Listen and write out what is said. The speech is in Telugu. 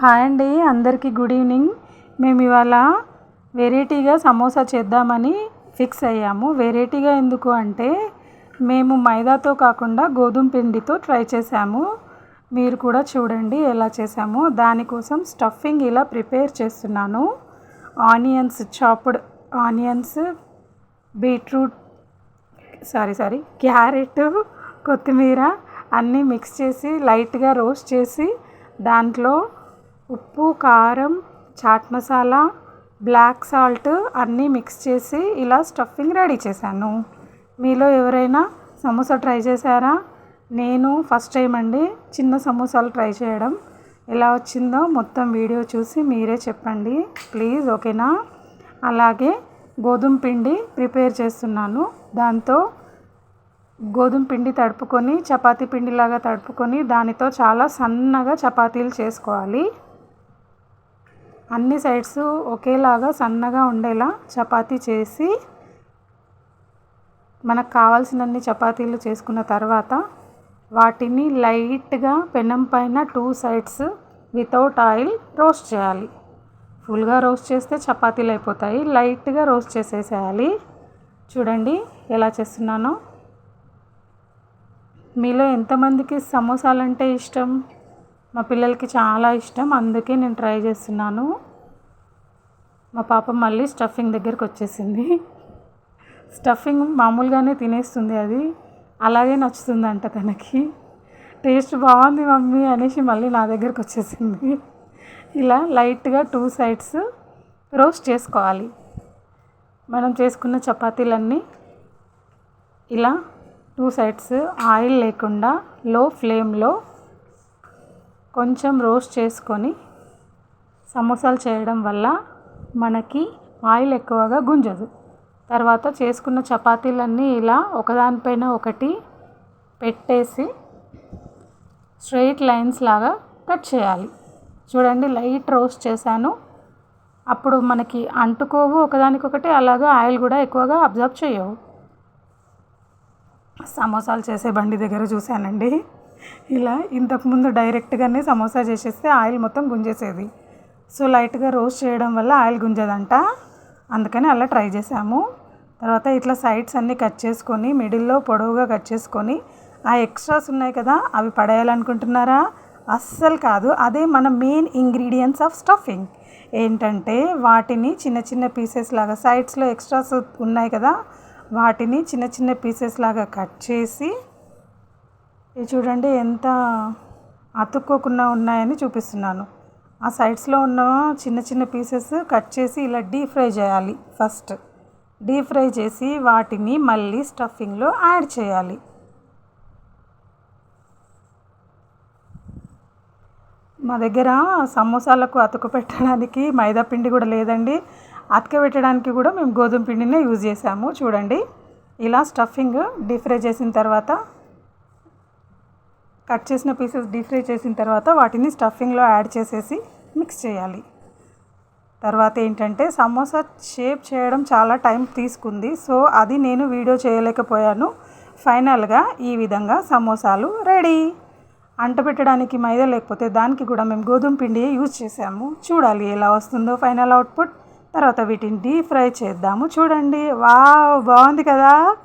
హాయ్ అండి అందరికీ గుడ్ ఈవినింగ్. మేము ఇవాళ వెరైటీగా సమోసా చేద్దామని ఫిక్స్ అయ్యాము. వెరైటీగా ఎందుకు అంటే మేము మైదాతో కాకుండా గోధుమ పిండితో ట్రై చేసాము మీరు కూడా చూడండి ఎలా చేసాము దానికోసం స్టఫింగ్ ఇలా ప్రిపేర్ చేస్తున్నాను. Onions chopped onions beetroot sorry sorry carrot కొత్తిమీర అన్నీ మిక్స్ చేసి లైట్గా రోస్ట్ చేసి దాంట్లో ఉప్పు కారం చాట్ మసాలా బ్లాక్ సాల్ట్ అన్నీ మిక్స్ చేసి ఇలా స్టఫింగ్ రెడీ చేశాను. మీలో ఎవరైనా సమోసా ట్రై చేశారా? నేను ఫస్ట్ టైం అండి చిన్న సమోసాలు ట్రై చేయడం. ఎలా వచ్చిందో మొత్తం వీడియో చూసి మీరే చెప్పండి. ప్లీజ్ ఓకేనా? అలాగే గోధుమ పిండి ప్రిపేర్ చేస్తున్నాను. దాంతో గోధుమ పిండి తడుపుకొని చపాతీ పిండిలాగా తడుపుకొని దానితో చాలా సన్నగా చపాతీలు చేసుకోవాలి. అన్ని సైడ్స్ ఒకేలాగా సన్నగా ఉండేలా చపాతీ చేసి మనకు కావాల్సినన్ని చపాతీలు చేసుకున్న తర్వాత వాటిని లైట్గా పెనం పైన two sides without oil roast చేయాలి. ఫుల్గా రోస్ట్ చేస్తే చపాతీలు అయిపోతాయి. లైట్గా రోస్ట్ చేసేసేయాలి. చూడండి ఎలా చేస్తున్నానో. మీలో ఎంతమందికి సమోసాలు అంటే ఇష్టం? మా పిల్లలకి చాలా ఇష్టం అందుకే నేను ట్రై చేస్తున్నాను. మా పాప మళ్ళీ స్టఫింగ్ దగ్గరికి వచ్చేసింది. స్టఫింగ్ మామూలుగానే తినేస్తుంది అది అలాగే నచ్చుతుందంట తనకి. టేస్ట్ బాగుంది మమ్మీ అనేసి మళ్ళీ నా దగ్గరకు వచ్చేసింది. ఇలా లైట్గా టూ సైడ్స్ రోస్ట్ చేసుకోవాలి. మనం చేసుకున్న చపాతీలన్నీ ఇలా టూ సైడ్స్ ఆయిల్ లేకుండా లో ఫ్లేమ్లో కొంచెం రోస్ట్ చేసుకొని సమోసాలు చేయడం వల్ల మనకి ఆయిల్ ఎక్కువగా గుంజదు. తర్వాత చేసుకున్న చపాతీలన్నీ ఇలా ఒకదానిపైన ఒకటి పెట్టేసి స్ట్రెయిట్ లైన్స్ లాగా కట్ చేయాలి. చూడండి లైట్ రోస్ట్ చేశాను. అప్పుడు మనకి అంటుకోవు ఒకదానికొకటి అలాగా ఆయిల్ కూడా ఎక్కువగా అబ్జర్వ్ చేయవు. సమోసాలు చేసే బండి దగ్గర చూశానండి. ఇలా ఇంతకుముందు డైరెక్ట్గానే సమోసా చేసేస్తే ఆయిల్ మొత్తం గుంజేసేది. సో లైట్గా రోస్ట్ చేయడం వల్ల ఆయిల్ గుంజదంట. అందుకని అలా ట్రై చేసాము తర్వాత ఇట్లా సైడ్స్ అన్నీ కట్ చేసుకొని మిడిల్లో పొడవుగా కట్ చేసుకొని ఆ ఎక్స్ట్రాస్ ఉన్నాయి కదా అవి పడేయాలనుకుంటున్నారా? అస్సలు కాదు. అదే మన మెయిన్ ఇంగ్రీడియంట్స్ ఆఫ్ స్టఫింగ్. ఏంటంటే వాటిని చిన్న చిన్న పీసెస్ లాగా సైడ్స్లో ఎక్స్ట్రాస్ ఉన్నాయి కదా వాటిని చిన్న చిన్న పీసెస్ లాగా కట్ చేసి ఇది చూడండి ఎంత అతుక్కోకుండా ఉన్నాయని చూపిస్తున్నాను. ఆ సైడ్స్లో ఉన్న చిన్న చిన్న పీసెస్ కట్ చేసి ఇలా డీప్ ఫ్రై చేయాలి ఫస్ట్ డీప్ ఫ్రై చేసి వాటిని మళ్ళీ స్టఫింగ్లో యాడ్ చేయాలి. మా దగ్గర సమోసాలకు అతుకు పెట్టడానికి మైదా పిండి కూడా లేదండి. అతక పెట్టడానికి కూడా మేము గోధుమ పిండినే యూజ్ చేసాము చూడండి ఇలా స్టఫింగ్ డీప్ ఫ్రై చేసిన తర్వాత కట్ చేసిన పీసెస్ డీప్ ఫ్రై చేసిన తర్వాత వాటిని స్టఫింగ్లో యాడ్ చేసేసి మిక్స్ చేయాలి. తర్వాత ఏంటంటే సమోసా షేప్ చేయడం చాలా టైం తీసుకుంది. సో అది నేను వీడియో చేయలేకపోయాను. ఫైనల్గా ఈ విధంగా సమోసాలు రెడీ. అంట పెట్టడానికి మైదా లేకపోతే దానికి కూడా మేము గోధుమ పిండి యూజ్ చేసాము చూడాలి ఎలా వస్తుందో ఫైనల్ అవుట్పుట్. తర్వాత వీటిని డీప్ ఫ్రై చేద్దాము. చూడండి. వావ్! బాగుంది కదా!